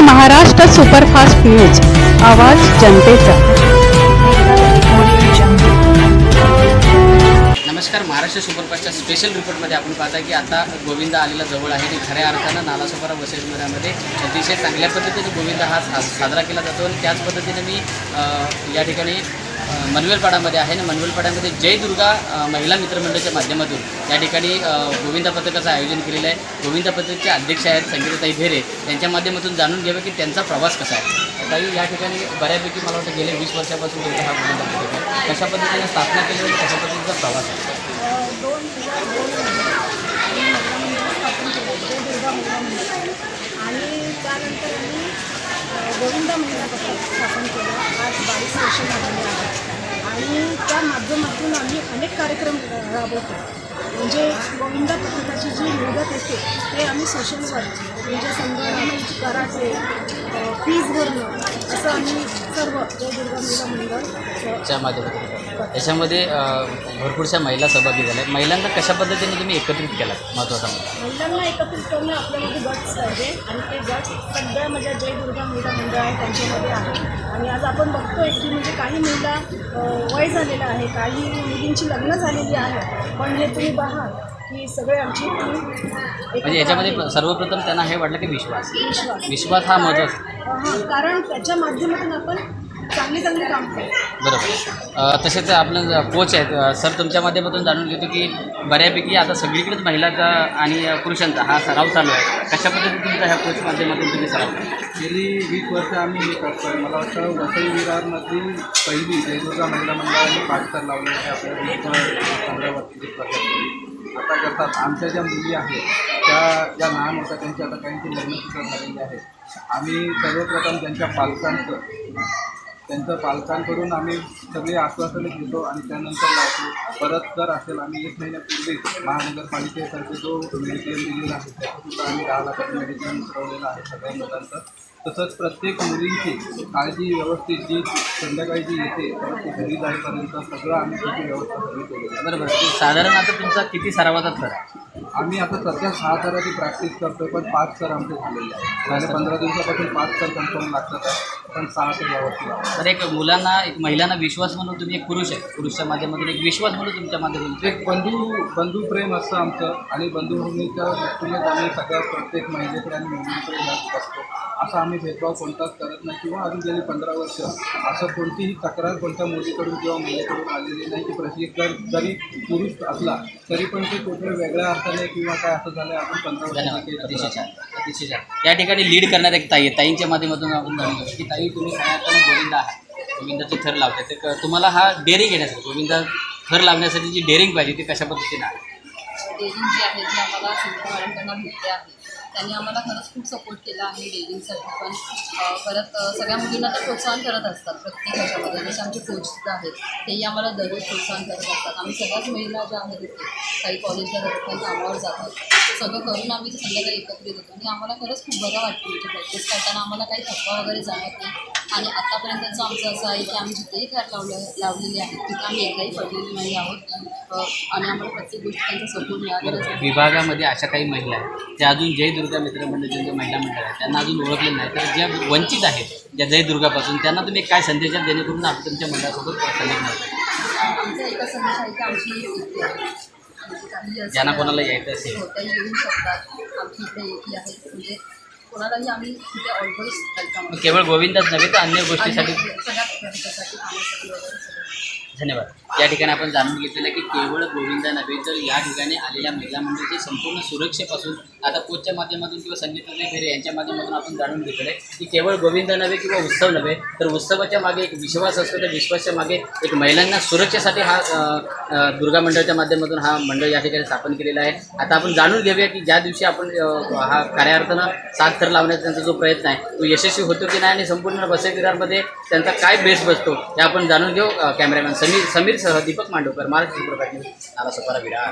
Maharashtra superfast news. आवाज जनतेचा. नमस्कार महाराष्ट्र सुपरफास्टच्या स्पेशल रिपोर्टमध्ये आपण पाहता की आता गोविंदा आलेला जवळ आहे. आणि खऱ्या अर्थानं नालासोपारा वसईमध्ये अतिशय चांगल्या पद्धतीने गोविंद हा साजरा केला जातो. आणि त्याच पद्धतीने मी या ठिकाणी मनवेलपाडामध्ये आहे. आणि मनवेलपाड्यामध्ये जय दुर्गा महिला मित्रमंडळाच्या माध्यमातून या ठिकाणी अ, गोविंदा पथकाचं आयोजन केलेलं आहे. गोविंदा पथकचे अध्यक्ष आहेत संगीताताई भेरे. त्यांच्या माध्यमातून जाणून घ्यावं की त्यांचा प्रवास कसा आहे. ताई या ठिकाणी बऱ्यापैकी मला वाटतं गेले वीस वर्षापासून तुमचा हा गोविंदा पथक आहे. कशा पद्धतीने स्थापना केली आणि कशा पद्धतीचा प्रवास आहे? आणि त्यानंतर गोविंदा महिला पथक स्थापन केलं. आज बावीस वर्ष झालेली आणि त्या माध्यमातून आम्ही अनेक कार्यक्रम राबवतो. म्हणजे गोविंदा पथकाची जी मुदत असते ते आम्ही सोशल म्हणजे संगणक कराटे फीज भरणं असं आम्ही सर्व जय दुर्गा महिला मंडळ अ, च्या माध्यमातून. याच्यामध्ये भरपूरशा महिला सहभागी झाल्या. आहेत. महिलांना कशा पद्धतीने तुम्ही एकत्रित केला महत्त्वाचा मुद्दा. महिलांना एकत्रित करणं आपल्यामध्ये गट्स पाहिजे आणि ते गट्स सगळ्या म्हणजे जय दुर्गा महिला मंडळ आहे त्यांच्यामध्ये आहे. आणि आज आपण बघतोय की म्हणजे काही महिला वय झालेलं आहे काही मुलींची लग्न झालेली आहे पण हे तुम्ही पहा की सगळे आमची म्हणजे याच्यामध्ये. सर्वप्रथम त्यांना हे वाटलं की विश्वास. विश्वास. विश्वास हा महत्त्वाचा हां कारण त्याच्या माध्यमातून आपण चांगली चांगली काम करतो बरोबर. तसेच आपलं कोच आहेत सर तुमच्या माध्यमातून जाणून घेतो की बऱ्यापैकी आता सगळीकडेच महिलाचा आणि पुरुषांचा हा सराव चालू आहे. कशा पद्धतीने तुमचा ह्या कोच माध्यमातून तुम्ही सराव करता? गेली वीस वर्ष आम्ही हे करतोय. मला वाटतं वसई विरारमधली पहिली जयदुर्गा महिला मंडळाने पाठसर लावले आहे आपल्या वीस पंधरा वर्षाची पद्धत आता करतात. आमच्या ज्या मुली आहेत त्या ज्या लहान होत्या त्यांची आता काहींची लग्नसुद्धा झालेली आहेत आम्ही सर्वप्रथम त्यांच्या पालकांचं त्यांचं पालकांकडून आम्ही सगळी आश्वासनं घेतो आणि त्यानंतर लावतो. परत जर असेल आम्ही एक महिन्यापूर्वीच महानगरपालिकेतर्फे जो मेडिक्लेम दिलेला आहे त्याचंसुद्धा आम्ही दहा लाखाचं मेडिक्लेम उतरवलेलं आहे सगळ्या मुलांचं. तसंच प्रत्येक मुलींची काळजी व्यवस्थित जी संध्याकाळी जी येते ती घरी जाईपर्यंत सगळं आम्ही त्याची व्यवस्था सगळी आहे. बरोबर. साधारण आता तुमचा किती सरावाचा आहे आम्ही आता सध्या सहा सराची प्रॅक्टिस करतोय पण पाच सर आमचे झालेले आहेत. गेल्या पंधरा दिवसापासून पाच सर कन्फर्म लागतात. आहे पण सर. तर एक मुलांना एक महिलांना विश्वास म्हणून तुम्ही एक पुरुष आहे. पुरुषच्या माध्यमातून एक विश्वास म्हणून तुमच्या माध्यमातून एक बंधू बंधुप्रेम असतं आमचं आणि बंधुभूमीच्या दृष्टीनेच आम्ही सगळ्या प्रत्येक महिलेकडे आणि मुलींकडे जास्त असतो असं आम्ही भेदभाव कोणताच करत नाही किंवा अजून गेली पंधरा वर्ष असं कोणतीही तक्रार कोणत्या मुलीकडून किंवा महिलेकडून आलेली नाही की प्रशिक्षण जरी पुरुष असला तरी पण ते कुठे वेगळ्या अर्थाने किंवा काय असं झालं आपण पंधरा वर्षाची अतिशय छान. अतिशय छान. या ठिकाणी लीड करणार एक ताई आहे ताईंच्या माध्यमातून आपण जाणून की ताई तुम्ही खऱ्या अर्थानं गोविंदा आहात. गोविंदाचे थर लावते ते क- तुम्हाला हा डेअरिंग घेण्यासाठी गोविंदा थर लावण्यासाठी जी डेअरिंग पाहिजे ती कशा पद्धतीने आहे? डेअरिंग जी आहे ती आम्हाला सुनीता मॅडमकडनं भेटते आहे त्यांनी आम्हाला खरंच खूप सपोर्ट केला आहे डेअरिंगसाठी. पण परत सगळ्या मुलींना ते प्रोत्साहन करत असतात प्रत्येक ह्याच्यामध्ये. जसे आमचे कोचसुद्धा आहेत तेही आम्हाला दररोज प्रोत्साहन करत असतात. आम्ही सगळ्याच महिला ज्या आहेत इथे काही कॉलेजला जातात काही कामावर जातात. सगळं करून आम्ही ते संध्याकाळी एकत्रित होतो. आणि आम्हाला खरंच खूप बरं वाटतं म्हणजे प्रॅक्टिस करताना. आम्हाला काही थकवा वगैरे जाणवत नाही. आणि आत्तापर्यंतचं आमचं असं आहे की आम्ही जिथेही फॅट लावलं लावलेली आहे तिथे आम्ही एकदाही पडलेली नाही आहोत. आणि आम्हाला प्रत्येक गोष्टी त्यांचा सपोर्ट आहे विभागामध्ये अशा काही महिला आहेत ज्या अजून जय दुर्गा मित्रमंडळ ज्यांचं महिला मंडळ आहे त्यांना अजून ओळखले नाही. तर ज्या वंचित आहेत ज्या जय दुर्गापासून त्यांना तुम्ही काय संदेश जेणेकरून आपण तुमच्या मंडळासोबत आमचा एका संदेश आहे की आमची ज्यांना कोणाला यायचं असेल. काही येऊ शकतात. आमची इकडे एकी आहे. म्हणजे कोणालाही आम्ही तिथे ऑलवेज वेलकम मग केवळ गोविंदाच नव्हे तर अन्य गोष्टीसाठी कामासाठी वगैरे. धन्यवाद. या ठिकाणी आपण जाणून घेतलेलं की केवळ गोविंदा नव्हे तर या ठिकाणी आलेल्या महिला मंडळीची संपूर्ण सुरक्षेपासून आता कोचच्या माध्यमातून किंवा संगीत फेरे यांच्या माध्यमातून आपण जाणून घेतलं आहे की केवळ गोविंदा नव्हे किंवा उत्सव नव्हे तर उत्सवाच्या मागे एक विश्वास असतो त्या विश्वासाच्या मागे एक महिलांना सुरक्षेसाठी हा दुर्गा मंडळाच्या माध्यमातून हा मंडळ या ठिकाणी स्थापन केलेला आहे. आता आपण जाणून घेऊया की ज्या दिवशी आपण हा कार्यार्थानं अर्थानं थर लावण्याचा त्यांचा जो प्रयत्न आहे तो यशस्वी होतो की नाही आणि संपूर्ण वसई त्यांचा काय बेस बसतो हे आपण जाणून घेऊ कॅमेरामॅन समीर समीरसह दीपक मांडवकर महाराष्ट्र चित्रपट न्यूज नाला सपारा विरार